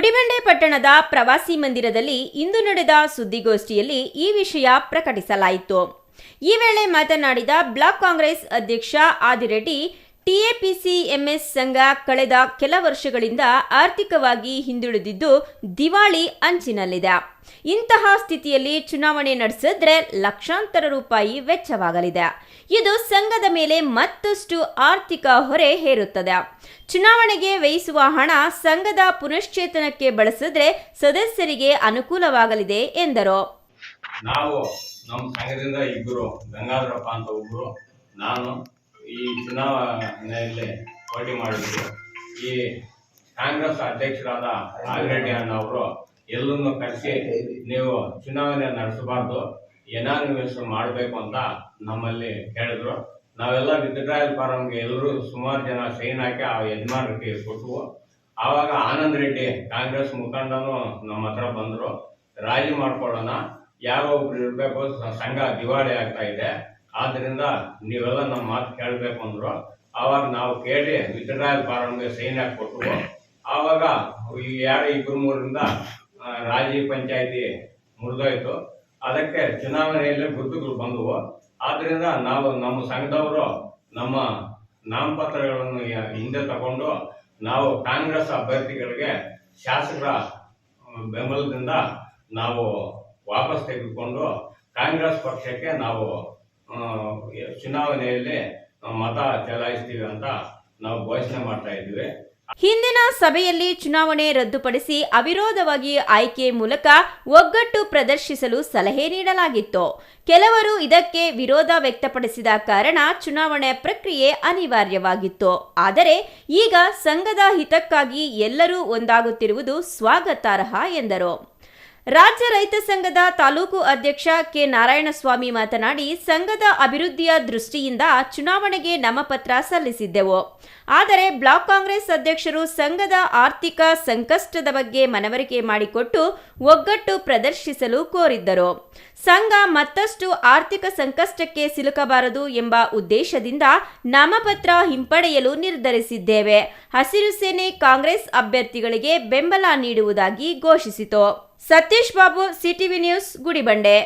ಗುಡಿಬಂಡೆ ಪಟ್ಟಣದ ಪ್ರವಾಸಿ ಮಂದಿರದಲ್ಲಿ ಇಂದು ನಡೆದ ಸುದ್ದಿಗೋಷ್ಠಿಯಲ್ಲಿ ಈ ವಿಷಯ ಪ್ರಕಟಿಸಲಾಯಿತು. ಈ ವೇಳೆ ಮಾತನಾಡಿದ ಬ್ಲಾಕ್ ಕಾಂಗ್ರೆಸ್ ಅಧ್ಯಕ್ಷ ಆದಿರೆಡ್ಡಿ ಟಿಎಪಿಸಿಎಂಎಸ್ ಸಂಘ ಕಳೆದ ಕೆಲ ವರ್ಷಗಳಿಂದ ಆರ್ಥಿಕವಾಗಿ ಹಿಂದುಳಿದಿದ್ದು ದಿವಾಳಿ ಅಂಚಿನಲ್ಲಿದೆ. ಇಂತಹ ಸ್ಥಿತಿಯಲ್ಲಿ ಚುನಾವಣೆ ನಡೆಸಿದ್ರೆ ಲಕ್ಷಾಂತರ ರೂಪಾಯಿ ವೆಚ್ಚವಾಗಲಿದೆ. ಇದು ಸಂಘದ ಮೇಲೆ ಮತ್ತಷ್ಟು ಆರ್ಥಿಕ ಹೊರೆ ಹೇರುತ್ತದೆ. ಚುನಾವಣೆಗೆ ವ್ಯಯಿಸುವ ಹಣ ಸಂಘದ ಪುನಶ್ಚೇತನಕ್ಕೆ ಬಳಸಿದ್ರೆ ಸದಸ್ಯರಿಗೆ ಅನುಕೂಲವಾಗಲಿದೆ ಎಂದರು. ನಾವು ನಮ್ಮ ಸಂಘದಿಂದ ಇಬ್ಬರು ಗಂಗಾಧರಪ್ಪ ಅಂತ ಒಬ್ಬರು ನಾನು ಈ ಚುನಾವಣೆಯಲ್ಲಿ ಪೋಟಿ ಮಾಡಿದ್ರು. ಈ ಕಾಂಗ್ರೆಸ್ ಅಧ್ಯಕ್ಷರಾದ ಆಗಿರೆಡ್ಡಿ ಅನ್ನೋರು ಎಲ್ಲೂ ಕರೆಸಿ ನೀವು ಚುನಾವಣೆ ನಡೆಸಬಾರ್ದು ಎನಾನಿಮಸ್ ಮಾಡಬೇಕು ಅಂತ ನಮ್ಮಲ್ಲಿ ಹೇಳಿದ್ರು. ನಾವೆಲ್ಲ ವಿತ್ಡ್ರಾಯಲ್ ಫಾರಮ್ಗೆ ಎಲ್ಲರೂ ಸುಮಾರು ಜನ ಸೈನ್ ಹಾಕಿ ಆ ಯಜಮಾನರಿಗೆ ಕೊಟ್ಟವು ಆವಾಗ ಆನಂದ್ ರೆಡ್ಡಿ ಕಾಂಗ್ರೆಸ್ ಮುಖಂಡನು ನಮ್ಮ ಹತ್ರ ಬಂದರು. ರಾಜಿ ಮಾಡ್ಕೊಳ್ಳೋಣ, ಯಾರೋ ಒಬ್ರು ಇರಬೇಕು, ಸಂಘ ದಿವಾಳಿ ಆಗ್ತಾ ಇದೆ. ಆದ್ರಿಂದ ನೀವೆಲ್ಲ ನಮ್ಮ ಮಾತು ಕೇಳಬೇಕು ಅಂದರು. ಆವಾಗ ನಾವು ಕೇಳಿ ವಿತ್ಡ್ರಾಯಲ್ ಫಾರಮ್ಗೆ ಸೈನ್ ಹಾಕಿ ಕೊಟ್ಟವು ಆವಾಗ ಈ ಯಾರು ಇಬ್ಬರು ಮೂರರಿಂದ ಆ, ರಾಜಿ ಪಂಚಾಯತಿ ಮುರಿದೋಯ್ತು. ಅದಕ್ಕೆ ಚುನಾವಣೆಯಲ್ಲಿ ಗುರುತುಗಳು ಬಂದವು. ಆದ್ದರಿಂದ ನಾವು ನಮ್ಮ ಸಂಘದವರು ನಮ್ಮ ನಾಮಪತ್ರಗಳನ್ನು ಹಿಂದೆ ತಗೊಂಡು ನಾವು ಕಾಂಗ್ರೆಸ್ ಅಭ್ಯರ್ಥಿಗಳಿಗೆ ಶಾಸಕರ ಬೆಂಬಲದಿಂದ ನಾವು ವಾಪಸ್ ತೆಗೆದುಕೊಂಡು ಕಾಂಗ್ರೆಸ್ ಪಕ್ಷಕ್ಕೆ ನಾವು ಚುನಾವಣೆಯಲ್ಲಿ ಮತ ಚಲಾಯಿಸ್ತೀವಿ ಅಂತ ನಾವು ಘೋಷಣೆ ಮಾಡ್ತಾ ಇದ್ದೀವಿ. ಹಿಂದಿನ ಸಭೆಯಲ್ಲಿ ಚುನಾವಣೆ ರದ್ದುಪಡಿಸಿ ಅವಿರೋಧವಾಗಿ ಆಯ್ಕೆ ಮೂಲಕ ಒಗ್ಗಟ್ಟು ಪ್ರದರ್ಶಿಸಲು ಸಲಹೆ ನೀಡಲಾಗಿತ್ತು. ಕೆಲವರು ಇದಕ್ಕೆ ವಿರೋಧ ವ್ಯಕ್ತಪಡಿಸಿದ ಕಾರಣ ಚುನಾವಣೆ ಪ್ರಕ್ರಿಯೆ ಅನಿವಾರ್ಯವಾಗಿತ್ತು. ಆದರೆ ಈಗ ಸಂಘದ ಹಿತಕ್ಕಾಗಿ ಎಲ್ಲರೂ ಒಂದಾಗುತ್ತಿರುವುದು ಸ್ವಾಗತಾರ್ಹ ಎಂದರು. ರಾಜ್ಯ ರೈತ ಸಂಘದ ತಾಲೂಕು ಅಧ್ಯಕ್ಷ ಕೆ ನಾರಾಯಣಸ್ವಾಮಿ ಮಾತನಾಡಿ, ಸಂಘದ ಅಭಿವೃದ್ಧಿಯ ದೃಷ್ಟಿಯಿಂದ ಚುನಾವಣೆಗೆ ನಾಮಪತ್ರ ಸಲ್ಲಿಸಿದ್ದೆವು. ಆದರೆ ಬ್ಲಾಕ್ ಕಾಂಗ್ರೆಸ್ ಅಧ್ಯಕ್ಷರು ಸಂಘದ ಆರ್ಥಿಕ ಸಂಕಷ್ಟದ ಬಗ್ಗೆ ಮನವರಿಕೆ ಮಾಡಿಕೊಟ್ಟು ಒಗ್ಗಟ್ಟು ಪ್ರದರ್ಶಿಸಲು ಕೋರಿದ್ದರು. ಸಂಘ ಮತ್ತಷ್ಟು ಆರ್ಥಿಕ ಸಂಕಷ್ಟಕ್ಕೆ ಸಿಲುಕಬಾರದು ಎಂಬ ಉದ್ದೇಶದಿಂದ ನಾಮಪತ್ರ ಹಿಂಪಡೆಯಲು ನಿರ್ಧರಿಸಿದ್ದೇವೆ. ಹಸಿರು ಸೇನೆ ಕಾಂಗ್ರೆಸ್ ಅಭ್ಯರ್ಥಿಗಳಿಗೆ ಬೆಂಬಲ ನೀಡುವುದಾಗಿ ಘೋಷಿಸಿತು. Satish Babu CTV news Gudibande.